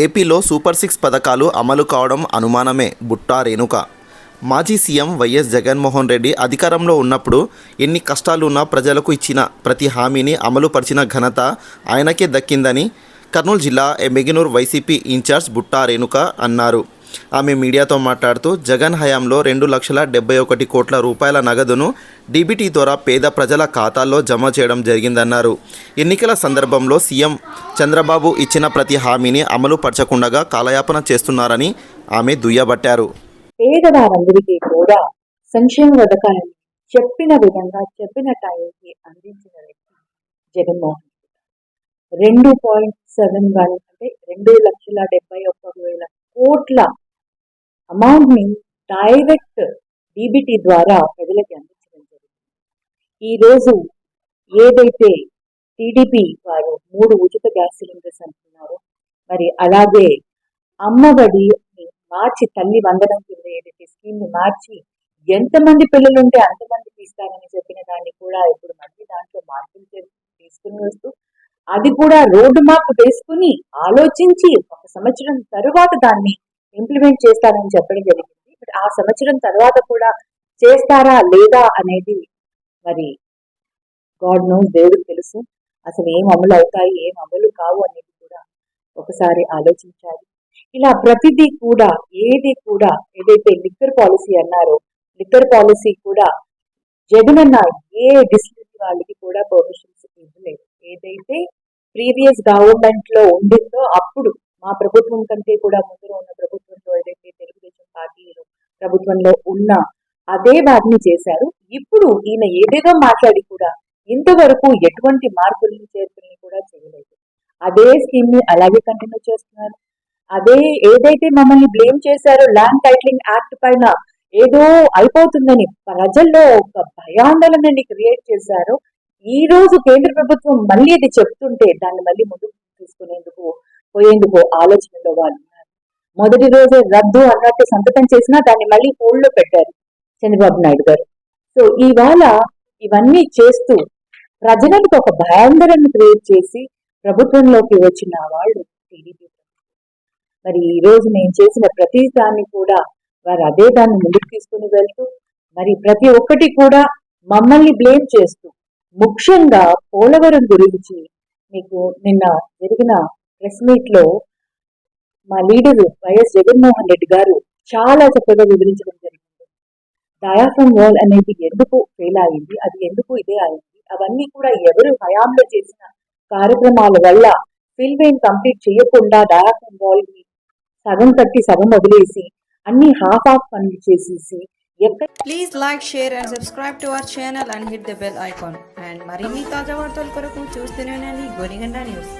ఏపీలో super six పథకాలు అమలు కావడం అనుమానమే బుట్టా రేణుక. మాజీ సీఎం వైఎస్ జగన్మోహన్ రెడ్డి అధికారంలో ఉన్నప్పుడు ఎన్ని కష్టాలున్నా ప్రజలకు ఇచ్చిన ప్రతి హామీని అమలు పరిచిన ఘనత ఆయనకే దక్కిందని కర్నూలు జిల్లా ఎమ్మెగినూర్ వైసీపీ ఇన్ఛార్జ్ బుట్టా రేణుక అన్నారు. ఆమె మీడియాతో మాట్లాడుతూ జగన్ హయాంలో రెండు లక్షల డెబ్బై ఒకటి కోట్ల రూపాయల నగదును డీబీటీ ద్వారా పేద ప్రజల ఖాతాల్లో జమ చేయడం జరిగిందన్నారు. ఎన్నికల సందర్భంలో సీఎం చంద్రబాబు ఇచ్చిన ప్రతి హామీని అమలు పరచకుండా కాలయాపన చేస్తున్నారని ఆమె దుయ్యబట్టారు. పేదవారందరికీ కూడా సంక్షేమ పథకాలను చెప్పిన విధంగా చెప్పిన టైంకి అందించిన వ్యక్తి జగన్మోహన్ రెండు పాయింట్ సెవెన్ వన్ అంటే రెండు లక్షల డెబ్బై ఒక్క వేల కోట్ల అమౌంట్ని డైరెక్ట్ డీబీటీ ద్వారా ప్రజలకి అందించడం జరిగింది. ఈ రోజు ఏదైతే టీడీపీ వారు మూడు ఉచిత గ్యాస్ సిలిండర్స్ అంటున్నారో మరి అలాగే అమ్మఒడి మార్చి తల్లి వందనం కింద ఏదైతే స్కీమ్ మార్చి ఎంతమంది పిల్లలు ఉంటే అంతమందికి ఇస్తారని చెప్పిన దాన్ని కూడా ఇప్పుడు మళ్ళీ దాంట్లో మార్పులు తీసుకుని వస్తూ అది కూడా రోడ్డు మార్పు వేసుకుని ఆలోచించి ఒక సంవత్సరం తరువాత దాన్ని ఇంప్లిమెంట్ చేస్తానని చెప్పడం జరిగింది. బట్ ఆ సంవత్సరం తర్వాత కూడా చేస్తారా లేదా అనేది మరి గాడ్ నోస్ దేవుడికి తెలుసు. అసలు ఏం అమలు అవుతాయి ఏం అమలు కావు అనేది కూడా ఒకసారి ఆలోచించాలి. ఇలా ప్రతిదీ కూడా ఏది కూడా ఏదైతే లిక్కర్ పాలసీ అన్నారో లిక్కర్ పాలసీ కూడా జగన్ అన్న ఏ డిస్ట్రిక్ట్ వాళ్ళకి కూడా పర్మిషన్స్ ఇవ్వలేదు. ఏదైతే ప్రీవియస్ గవర్నమెంట్లో ఉండిందో అప్పుడు మా ప్రభుత్వం కంటే కూడా ముందు ఉన్న ప్రభుత్వంలో ఏదైతే తెలుగుదేశం పార్టీలో ప్రభుత్వంలో ఉన్న అదే వాటిని చేశారు. ఇప్పుడు ఈయన ఏదేదో మాట్లాడి కూడా ఇంతవరకు ఎటువంటి మార్పుల్ని చేర్పుల్ని కూడా చేయలేదు. అదే స్కీమ్ని అలాగే కంటిన్యూ చేస్తున్నారు. అదే ఏదైతే మమ్మల్ని బ్లేమ్ చేశారో ల్యాండ్ టైటిలింగ్ యాక్ట్ పైన ఏదో అయిపోతుందని ప్రజల్లో ఒక భయాందోళనని క్రియేట్ చేశారో. ఈ రోజు కేంద్ర ప్రభుత్వం మళ్ళీ ఇది చెప్తుంటే దాన్ని మళ్ళీ ముందుకు తీసుకునేందుకు పోయేందుకు ఆలోచనలో వాళ్ళు ఉన్నారు. మొదటి రోజే రద్దు అన్నట్టు సంతకం చేసినా దాన్ని మళ్ళీ హోల్డ్లో పెట్టారు చంద్రబాబు నాయుడు గారు. సో ఇవాళ ఇవన్నీ చేస్తూ ప్రజలకు ఒక భయాందోళన క్రియేట్ చేసి ప్రభుత్వంలోకి వచ్చిన వాళ్ళు టీడీపీ మరి ఈ రోజు నేను చేసిన ప్రతి దాన్ని కూడా వారు అదే దాన్ని ముందుకు తీసుకుని వెళ్తూ మరి ప్రతి ఒక్కటి కూడా మమ్మల్ని బ్లేమ్ చేస్తూ ముఖ్యంగా పోలవరం గురించి మీకు నిన్న జరిగిన ప్రెస్ మీట్లో మా లీడర్ వైఎస్ జగన్మోహన్ రెడ్డి గారు చాలా చక్కగా వివరించడం జరిగింది. డయాఫ్రమ్ వాల్ అనేది ఎందుకు ఫెయిల్ అయింది? అది ఎందుకు ఇదే అయింది? అవన్నీ కూడా ఎవరు హయాంలో చేసిన కార్యక్రమాల వల్ల ఫిల్ వెయిన్ కంప్లీట్ చేయకుండా డయాఫ్రమ్ వాల్ని సగం కట్టి సగం వదిలేసి అన్ని హాఫ్ ఆఫ్ పనులు చేసేసి please like share and subscribe to our channel and hit the bell icon and మరిన్ని తాజా వార్తల కొరకు చూస్తూనే గోనిగండ న్యూస్